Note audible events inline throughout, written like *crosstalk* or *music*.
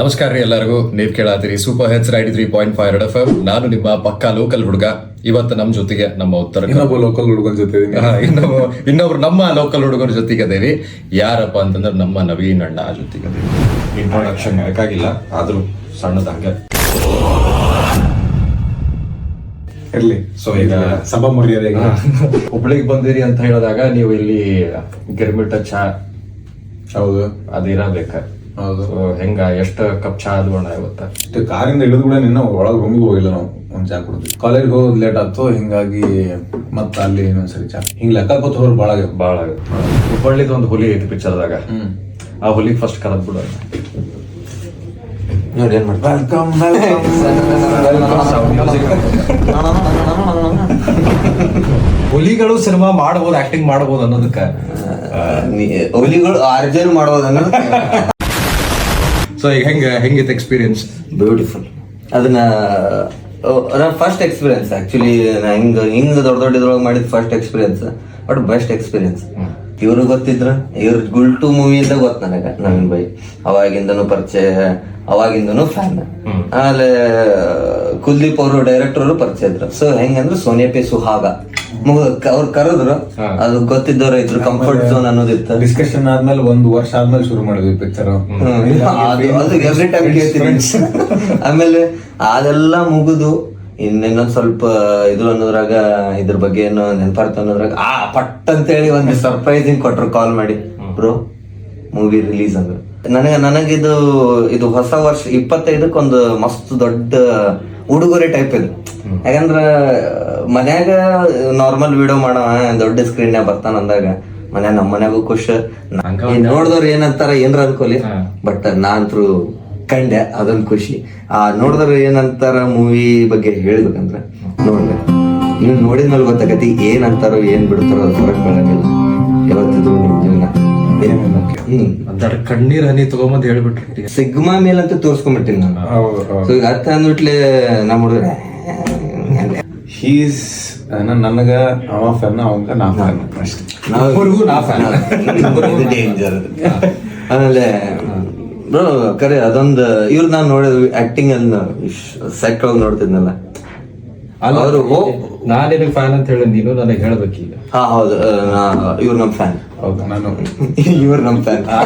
ನಮಸ್ಕಾರ ರೀ ಎಲ್ಲರಿಗೂ. ನೀವ್ ಕೇಳಾತೀರಿ super H ride three point five ಎರಡ್ ಎಫ್ ಎಂ ನಾನು ನಿಮ್ಮ ಪಕ್ಕಾ ಲೋಕಲ್ ಹುಡುಗ. ಇವತ್ತು ನಮ್ಮ ಜೊತೆಗೆ ನಮ್ಮ ಉತ್ತರ ಇನ್ನೊಬ್ಬ ಲೋಕಲ್ ಹುಡುಗನ ಜೊತೆ. ಇನ್ನೊಬ್ಬ ಇನ್ನೊಬ್ರು ನಮ್ಮ ಲೋಕಲ್ ಹುಡುಗರ ಜೊತೆಗೆ ಅದೇವಿ ಯಾರಪ್ಪ ಅಂತಂದ್ರೆ ನಮ್ಮ ನವೀನ್ ಅಣ್ಣ ಜೊತೆಗೆ ಅದೇವಿ ಇಂಟ್ರೊಡಕ್ಷನ್ ಬೇಕಾಗಿಲ್ಲ ಆದ್ರೂ ಸಣ್ಣದಂಗೆ. ಇರ್ಲಿ. ಸೊ ಈಗ ಸಭಾ ಮುರಿಯೋದೇ ಹುಬ್ಳಿಗೆ ಬಂದಿರಿ ಅಂತ ಹೇಳಿದಾಗ ನೀವು ಇಲ್ಲಿ ಗಿರ್ಮಿಟ ಚಾ ಹೌದು. ಅದಿರಬೇಕ. ಹೆಂಗ ಎಷ್ಟ ಕಪ್ ಚಾ ಅದು ಅಣ್ಣ ಇವತ್ತ? ಇಷ್ಟು ಕಾರಿಂದ ಇಳಿದು ಕೂಡ ನಿನ್ನ ಒಳಗ್ ರೂಮಿಗೆ ಹೋಗಿಲ್ಲ ನಾವು ಒಂದು ಚಾ ಕುಡಿದ್ವಿ ಕಾಲೇಜ್ ಹೋಗೋದು ಲೇಟ್ ಆಯ್ತು ಹಿಂಗಾಗಿ ಮತ್ತ ಅಲ್ಲಿ ಇನ್ನೊಂದ್ಸರಿ ಚಾ. ಹಿಂಗ್ ಲೆಕ್ಕ ಕೂತ್ ಹೋರ್ ಬಾಳ ಭಾಳ ಬಾಳ ಹುಬ್ಬಳ್ಳಿದ ಒಂದು ಹುಲಿ ಐತಿ ಪಿಕ್ಚರ್ದಾಗ ಹ್ಮ್. ಆ ಹುಲಿ ಫಸ್ಟ್ ಕರೆದ್ ಬಿಡ ನೋಡಿ ಏನ್ ಮಾಡ್ತಾರೆ ವೆಲ್ಕಮ್ *laughs* ಹುಲಿಗಳು ಸಿನಿಮಾ ಮಾಡಬಹುದು ಆಕ್ಟಿಂಗ್ ಮಾಡಬಹುದು ಅನ್ನೋದಕ್ಕ. ಹುಲಿಗಳು ಆರ್ಜನ್ ಮಾಡೋದನ್ನ *laughs* ಸೊ ಈಗ ಹೆಂಗ ಹೆಂಗಿತ್ತು ಎಕ್ಸ್ಪೀರಿಯನ್ಸ್ ಬ್ಯೂಟಿಫುಲ್ ಅದನ್ನ ನನ್ನ ಫಸ್ಟ್ ಎಕ್ಸ್ಪೀರಿಯನ್ಸ್ ಆಕ್ಚುಲಿ ನಾ ಹಿಂಗ ಹಿಂಗ ದೊಡ್ಡ ದೊಡ್ಡ ಇದ್ರೊಳಗೆ ಮಾಡಿದ first experience but best experience ಇವ್ರಿಗೆ ಗೊತ್ತಿದ್ರ? ಇವ್ರ ಗುಲ್ಟು ಮೂವಿಯಿಂದ ಗೊತ್ತು ನನಗೆ ನವೀನ್ ಬೈ. ಅವಾಗಿಂದನು ಪರಿಚಯ ಅವಾಗಿಂದನು ಫ್ಯಾನ್ ಆಮೇಲೆ ಕುಲ್ದೀಪ್ ಅವರು ಡೈರೆಕ್ಟ್ರವರು ಪರಿಚಯ ಇದ್ರು. ಸೊ ಹೆಂಗಂದ್ರೆ ಸೋನಿಯಾ ಪಿ ಸುಹಾಗ. ಅವ್ರು ಕರೆದ್ರು ಅದು ಗೊತ್ತಿದ್ದವ್ರ ಇದ್ರು ಕಂಫರ್ಟ್ ಝೋನ್ ಅನ್ನೋದಿತ್ತು. ಡಿಸ್ಕಷನ್ ಆದ್ಮೇಲೆ ಒಂದ್ ವರ್ಷ ಆದ್ಮೇಲೆ ಶುರು ಮಾಡಿದ್ವಿ ಪಿಕ್ಚರ್. ಅದು- ಎವ್ರಿ ಟೈಮ್ ಕೇಳ್ತೀನಿ. *laughs* ಆಮೇಲೆ ಅದೆಲ್ಲ ಮುಗಿದು ಇನ್ ಇನ್ನೊಂದ್ ಸ್ವಲ್ಪ ಇದು ಅನ್ನೋದ್ರಾಗ ಇದ್ರ ಬಗ್ಗೆ ಏನೋ ನೆನಪಾರ್ತ ಅನ್ನೋದ್ರಾಗ ಆ ಪಟ್ ಅಂತೇಳಿ ಒಂದು ಸರ್ಪ್ರೈಸಿಂಗ್ ಕೊಟ್ರು ಕಾಲ್ ಮಾಡಿ. ಬ್ರೋ ಮೂವಿ ರಿಲೀಸ್ ಅಂದ್ರೆ. ನನಗ ನನಗಿದು ಇದು ಹೊಸ ವರ್ಷ ಇಪ್ಪತ್ತೈದಕ್ಕೊಂದು ಮಸ್ತ್ ದೊಡ್ಡ ಉಡುಗೊರೆ ಟೈಪ್ ಇದು. ಯಾಕಂದ್ರ ಮನ್ಯಾಗ ನಾರ್ಮಲ್ ವಿಡಿಯೋ ಮಾಡೋಣ ದೊಡ್ಡ ಸ್ಕ್ರೀನ್ ಬರ್ತಾನ ಅಂದಾಗ ಮನೆ ನಮ್ಮ ಮನ್ಯಾಗೂ ಖುಷ್. ನೋಡಿದವ್ರು ಏನಂತಾರ ಏನ್ರ ಅನ್ಕೋಲಿ. ಬಟ್ ನಾನು ಕಂಡೆ ಅದೊಂದು ಖುಷಿ. ಆ ನೋಡಿದವ್ರು ಏನಂತಾರ ಮೂವಿ ಬಗ್ಗೆ ಹೇಳ್ಬೇಕಂದ್ರ ನೋಡ್ದೆ. ನೀವು ನೋಡಿದ್ಮೇಲೆ ಗೊತ್ತಾಗತಿ ಏನ್ ಅಂತಾರೋ ಏನ್ ಬಿಡ್ತಾರೋ ಅದು ಹೊರಗೆ ಬರಂಗಿಲ್ಲ ಯಾವತ್ತಿದ್ರು ನಿಮ್ಮ ಜೀವನ. ಹ್ಮ್. ಅಂತ ಕಣ್ಣೀರ್ ಹನಿ ತಗೊಂಬಂದ್ ಹೇಳ್ಬಿಟ್ರಿ ಸಿಗ್ಮಾ ಮೇಲಂತೂ ತೋರ್ಸ್ಕೊಂಡ್ಬಿಟ್ಟಿನಿ ನಾನು. ಹೌದು ಹೌದು. ಸೊ ಈಗ ಅರ್ಥ ಅಂದ್ಬಿಟ್ಲೆ ನಮ್ಮ ಹುಡುಗ ಹೀಸ್ ನನಗ ಅವ ಫ್ಯಾನ್ ಅವಂಗ ನಾ ಫ್ಯಾನ್ ಅಷ್ಟೇ. ನಾ ಫ್ಯಾನ್ *laughs* ಡೇಂಜರ್ ಆಮೇಲೆ ಬ್ರೋ ಕರೆ ಅದೊಂದು ಇವ್ರು ನಾನು ನೋಡಿದ್ವಿ ಆಕ್ಟಿಂಗ್ ಅಲ್ಲಿ ಸೆಟ್ ಒಳಗೆ ನೋಡ್ತಿದ್ನಲ್ಲ. ಅವರು ನಾನು ನಿನಗೆ ಫ್ಯಾನ್ ಅಂತ ಹೇಳಿ ನೀನು ನನಗೆ ಹೇಳ್ಬೇಕೀಗ. ಹಾ ಹೌದು ಇವ್ರು ನಮ್ ಫ್ಯಾನ್ ಹೌದು ನಾನು *laughs* ಇವ್ರು ನಮ್ಮ ಫ್ಯಾನ್. *laughs*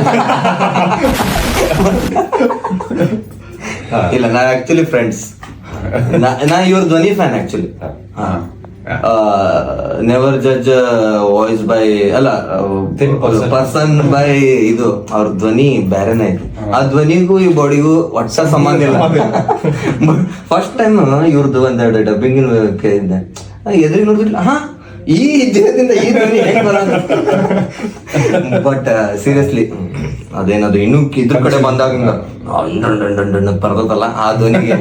ಇಲ್ಲ ನಾ ಆಕ್ಚುಲಿ ಫ್ರೆಂಡ್ಸ್ ನಾ ಇವ್ರ ಧ್ವನಿ fan actually never judge voice by ಅಲ್ಲ ಪರ್ಸನ್ ಬೈ ಇದು ಅವ್ರ ಧ್ವನಿ ಬೇರೆನೇ ಐತಿ ಆ ಧ್ವನಿಗೂ ಈ ಬಾಡಿಗೂ ಒಟ್ಟ ಸಂಬಂಧ ಇಲ್ಲ. ಫಸ್ಟ್ ಟೈಮ್ ಇವ್ರದ್ದು ಒಂದೆರಡು ಡಬ್ಬಿಂಗ್ ಕೇಳಿದ್ದೆ ಎದುರಿಗೆ ನೋಡಿದ್ರಿ ಹಾ ಈ ದಿನದಿಂದ ಈ ಧ್ವನಿ ಬಟ್ ಸೀರಿಯಸ್ಲಿ ಅದೇನದು ಇನ್ನು ಇದ್ರ ಕಡೆ ಬಂದಾಗ ಬರ್ತದಲ್ಲ ಆ ಧ್ವನಿಗೆ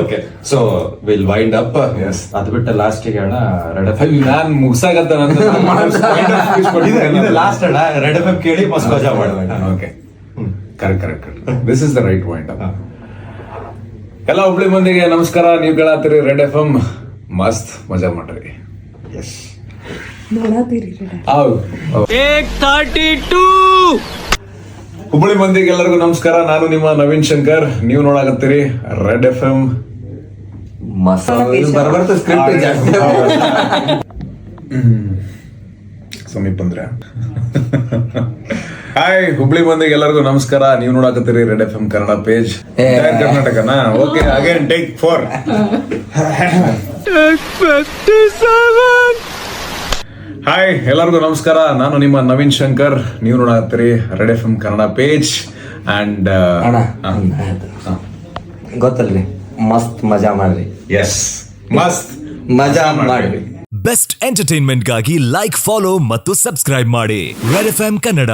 okay so will wind up ಅದ್ ಬಿಟ್ಟ ಲಾಸ್ಟಿಗೆ ಅಣ್ಣ ರೆಡ್ ಎಫ್ ನಾನ್ ಮುಗಿಸಾಗತ್ತ *laughs* ಲಾಸ್ಟ್ ಅಣ್ಣ ರೆಡ್ ಎಫ್ ಕೇಳಿ ಮಸ್ತ್ ಮಜಾ okay correct correct this is the right point ಎಲ್ಲ ಹುಬ್ಳಿ ಮಂದಿಗೆ ನಮಸ್ಕಾರ. ನೀವು ಕೇಳತ್ತೀರಿ ರೆಡ್ ಎಫ್ ಎಂ ಮಸ್ತ್ ಮಜಾ ಮಾಡ್ರಿ. ಎಸ್ ಹುಬ್ಬಳ್ಳಿ ಮಂದಿಗೆ ಎಲ್ಲರಿಗೂ ನಮಸ್ಕಾರ. ನಾನು ನಿಮ್ಮ ನವೀನ್ ಶಂಕರ್. ನೀವು ನೋಡಾಕತ್ತೀರಿ ರೆಡ್ ಎಫ್ ಎಂ ಸಮೀಪ ಅಂದ್ರೆ ಹಾಯ್ ಹುಬ್ಳಿ ಮಂದಿಗೆ ಎಲ್ಲರಿಗೂ ನಮಸ್ಕಾರ. ನೀವು ನೋಡಾಕತ್ತೀರಿ red F M Kannada page. ಕರ್ನಾಟಕನಾ okay again take four hi ಎಲ್ಲರಿಗೂ ನಮಸ್ಕಾರ. ನಾನು ನಿಮ್ಮ ನವೀನ್ ಶಂಕರ್. ನೀವು ನೋಡತ್ತೀರಿ red F M Kannada page and ಅಣ್ಣ ಗೊತ್ತಲ್ರಿ? ಮಸ್ತ್ ಮಜಾ ಮಾಡ್ರಿ. ಎಸ್ ಮಸ್ತ್ ಮಜಾ ಮಾಡ್ರಿ. ಬೆಸ್ಟ್ ಎಂಟರ್ಟೈನ್ಮೆಂಟ್ಗಾಗಿ ಲೈಕ್ ಫಾಲೋ ಮತ್ತು ಸಬ್ಸ್ಕ್ರೈಬ್ ಮಾಡಿ ರೆಡ್ ಎಫ್ ಕನ್ನಡ.